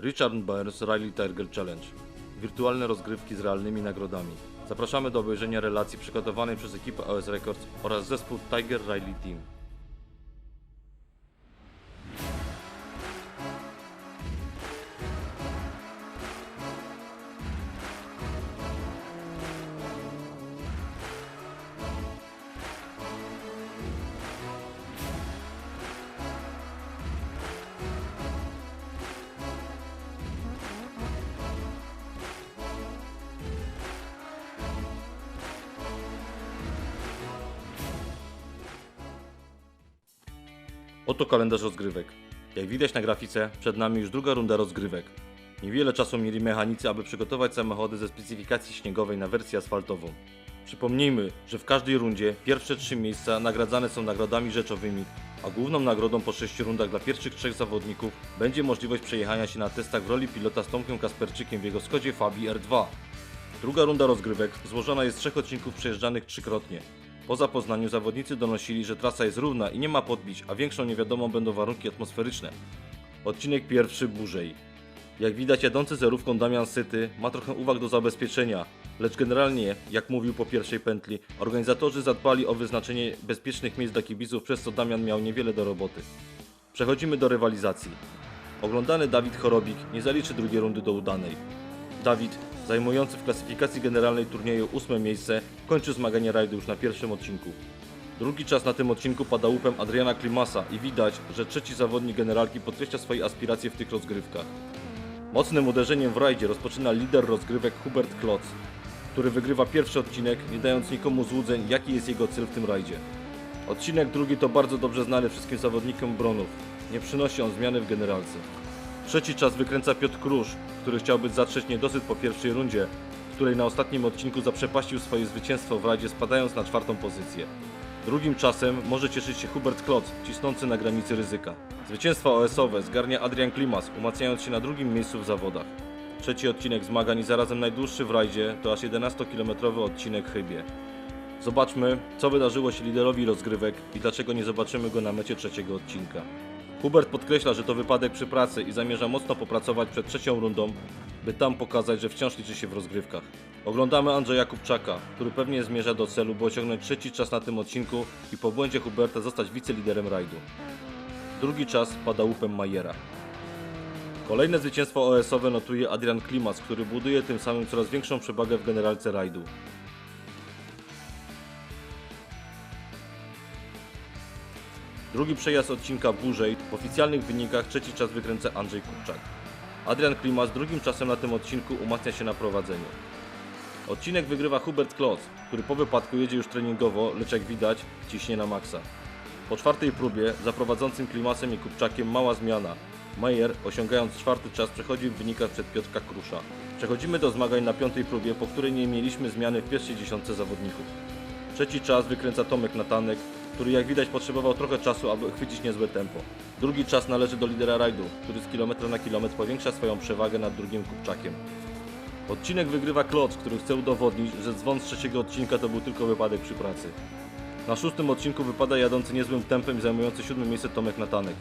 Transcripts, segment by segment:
Richard Burns Rally Tiger Challenge. Wirtualne rozgrywki z realnymi nagrodami. Zapraszamy do obejrzenia relacji przygotowanej przez ekipę OS Records oraz zespół Tiger Rally Team. Oto kalendarz rozgrywek. Jak widać na grafice, przed nami już druga runda rozgrywek. Niewiele czasu mieli mechanicy, aby przygotować samochody ze specyfikacji śniegowej na wersję asfaltową. Przypomnijmy, że w każdej rundzie pierwsze trzy miejsca nagradzane są nagrodami rzeczowymi, a główną nagrodą po 6 rundach dla pierwszych trzech zawodników będzie możliwość przejechania się na testach w roli pilota z Tomkiem Kasperczykiem w jego Skodzie Fabii R2. Druga runda rozgrywek złożona jest z trzech odcinków przejeżdżanych trzykrotnie. Po zapoznaniu zawodnicy donosili, że trasa jest równa i nie ma podbić, a większą niewiadomą będą warunki atmosferyczne. Odcinek pierwszy burzej. Jak widać jadący zerówką Damian Syty ma trochę uwag do zabezpieczenia, lecz generalnie, jak mówił po pierwszej pętli, organizatorzy zadbali o wyznaczenie bezpiecznych miejsc dla kibiców, przez co Damian miał niewiele do roboty. Przechodzimy do rywalizacji. Oglądany Dawid Chorobik nie zaliczy drugiej rundy do udanej. Dawid, zajmujący w klasyfikacji generalnej turnieju ósme miejsce, kończy zmaganie rajdu już na pierwszym odcinku. Drugi czas na tym odcinku pada łupem Adriana Klimasa i widać, że trzeci zawodnik generalki podkreśla swoje aspiracje w tych rozgrywkach. Mocnym uderzeniem w rajdzie rozpoczyna lider rozgrywek Hubert Klotz, który wygrywa pierwszy odcinek, nie dając nikomu złudzeń, jaki jest jego cel w tym rajdzie. Odcinek drugi to bardzo dobrze znany wszystkim zawodnikom Bronów. Nie przynosi on zmiany w generalce. Trzeci czas wykręca Piotr Krusz, który chciałby zatrzeć niedosyt po pierwszej rundzie, w której na ostatnim odcinku zaprzepaścił swoje zwycięstwo w rajdzie spadając na czwartą pozycję. Drugim czasem może cieszyć się Hubert Klotz, cisnący na granicy ryzyka. Zwycięstwa OS-owe zgarnia Adrian Klimas, umacniając się na drugim miejscu w zawodach. Trzeci odcinek zmagań i zarazem najdłuższy w rajdzie to aż 11-kilometrowy odcinek Chybie. Zobaczmy, co wydarzyło się liderowi rozgrywek i dlaczego nie zobaczymy go na mecie trzeciego odcinka. Hubert podkreśla, że to wypadek przy pracy i zamierza mocno popracować przed trzecią rundą, by tam pokazać, że wciąż liczy się w rozgrywkach. Oglądamy Andrzeja Kupczaka, który pewnie zmierza do celu, by osiągnąć trzeci czas na tym odcinku i po błędzie Huberta zostać wiceliderem rajdu. Drugi czas pada łupem Majera. Kolejne zwycięstwo OS-owe notuje Adrian Klimas, który buduje tym samym coraz większą przewagę w generalce rajdu. Drugi przejazd odcinka Burzej w oficjalnych wynikach trzeci czas wykręca Andrzej Kupczak. Adrian Klimas drugim czasem na tym odcinku umacnia się na prowadzeniu. Odcinek wygrywa Hubert Klotz, który po wypadku jedzie już treningowo, lecz jak widać ciśnie na maksa. Po czwartej próbie za prowadzącym Klimasem i Kupczakiem mała zmiana. Majer, osiągając czwarty czas, przechodzi w wynikach przed Piotrka Krusza. Przechodzimy do zmagań na piątej próbie, po której nie mieliśmy zmiany w pierwszej dziesiątce zawodników. Trzeci czas wykręca Tomek Natanek, który jak widać potrzebował trochę czasu, aby chwycić niezłe tempo. Drugi czas należy do lidera rajdu, który z kilometra na kilometr powiększa swoją przewagę nad drugim Kupczakiem. Odcinek wygrywa Klotz, który chce udowodnić, że dzwon z trzeciego odcinka to był tylko wypadek przy pracy. Na szóstym odcinku wypada jadący niezłym tempem i zajmujący siódme miejsce Tomek Natanek.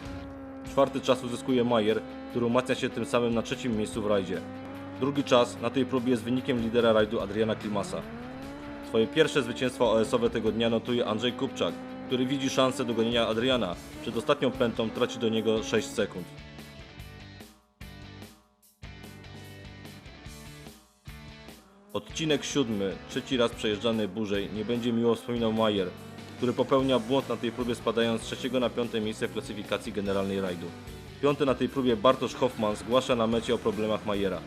Czwarty czas uzyskuje Majer, który umacnia się tym samym na trzecim miejscu w rajdzie. Drugi czas na tej próbie jest wynikiem lidera rajdu Adriana Klimasa. Swoje pierwsze zwycięstwo OS-owe tego dnia notuje Andrzej Kupczak, który widzi szansę dogonienia Adriana. Przed ostatnią pętą traci do niego 6 sekund. Odcinek siódmy, trzeci raz przejeżdżany burzej, nie będzie miło wspominał Majer, który popełnia błąd na tej próbie spadając z trzeciego na piąte miejsce w klasyfikacji generalnej rajdu. Piąty na tej próbie Bartosz Hoffman zgłasza na mecie o problemach Majera.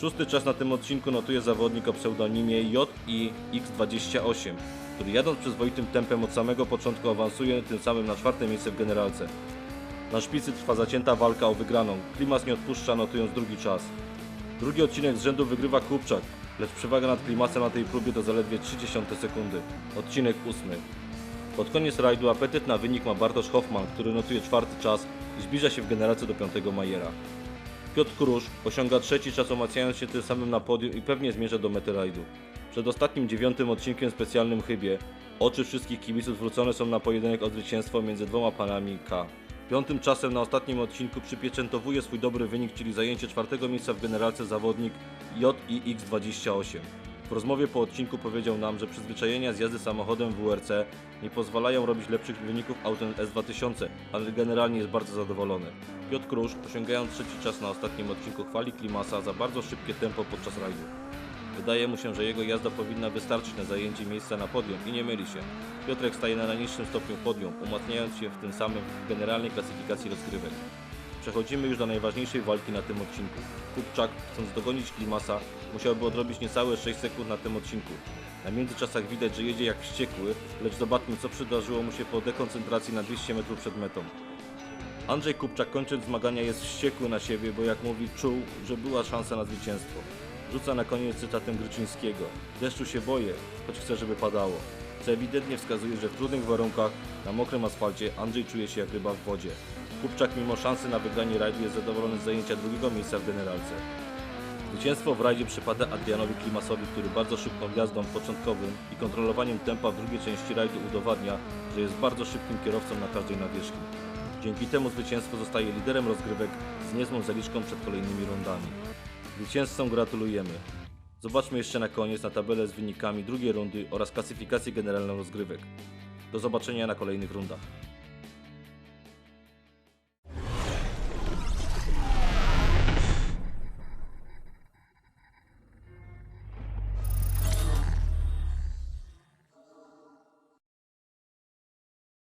Szósty czas na tym odcinku notuje zawodnik o pseudonimie JIX28, który jadąc przyzwoitym tempem od samego początku awansuje tym samym na czwarte miejsce w generalce. Na szpicy trwa zacięta walka o wygraną. Klimas nie odpuszcza, notując drugi czas. Drugi odcinek z rzędu wygrywa Kupczak, lecz przewaga nad Klimasem na tej próbie to zaledwie 30 sekundy. Odcinek ósmy. Pod koniec rajdu apetyt na wynik ma Bartosz Hoffman, który notuje czwarty czas i zbliża się w generalce do piątego Majera. Piotr Krusz osiąga trzeci czas omacniając się tym samym na podium i pewnie zmierza do mety rajdu. Przed ostatnim dziewiątym odcinkiem specjalnym chybie oczy wszystkich kibiców zwrócone są na pojedynek o zwycięstwo między dwoma panami K. Piątym czasem na ostatnim odcinku przypieczętowuje swój dobry wynik, czyli zajęcie czwartego miejsca w generalce zawodnik JIX28. W rozmowie po odcinku powiedział nam, że przyzwyczajenia z jazdy samochodem WRC nie pozwalają robić lepszych wyników autem S2000, ale generalnie jest bardzo zadowolony. Piotr Krusz, osiągając trzeci czas na ostatnim odcinku, chwali Klimasa za bardzo szybkie tempo podczas rajdu. Wydaje mu się, że jego jazda powinna wystarczyć na zajęcie miejsca na podium i nie myli się. Piotrek staje na najniższym stopniu podium, umacniając się w tym samym w generalnej klasyfikacji rozgrywek. Przechodzimy już do najważniejszej walki na tym odcinku. Kupczak, chcąc dogonić Klimasa, musiałby odrobić niecałe 6 sekund na tym odcinku. Na międzyczasach widać, że jedzie jak wściekły, lecz zobaczmy co przydarzyło mu się po dekoncentracji na 200 metrów przed metą. Andrzej Kupczak kończąc zmagania jest wściekły na siebie, bo jak mówi czuł, że była szansa na zwycięstwo. Rzuca na koniec cytatem Gryczyńskiego. Deszczu się boję, choć chcę, żeby padało. Co ewidentnie wskazuje, że w trudnych warunkach, na mokrym asfalcie, Andrzej czuje się jak ryba w wodzie. Kupczak mimo szansy na wygranie rajdu jest zadowolony z zajęcia drugiego miejsca w generalce. Zwycięstwo w rajdzie przypada Adrianowi Klimasowi, który bardzo szybką jazdą początkowym i kontrolowaniem tempa w drugiej części rajdu udowadnia, że jest bardzo szybkim kierowcą na każdej nawierzchni. Dzięki temu zwycięstwo zostaje liderem rozgrywek z niezłą zaliczką przed kolejnymi rundami. Zwycięzcom gratulujemy. Zobaczmy jeszcze na koniec na tabelę z wynikami drugiej rundy oraz klasyfikację generalną rozgrywek. Do zobaczenia na kolejnych rundach.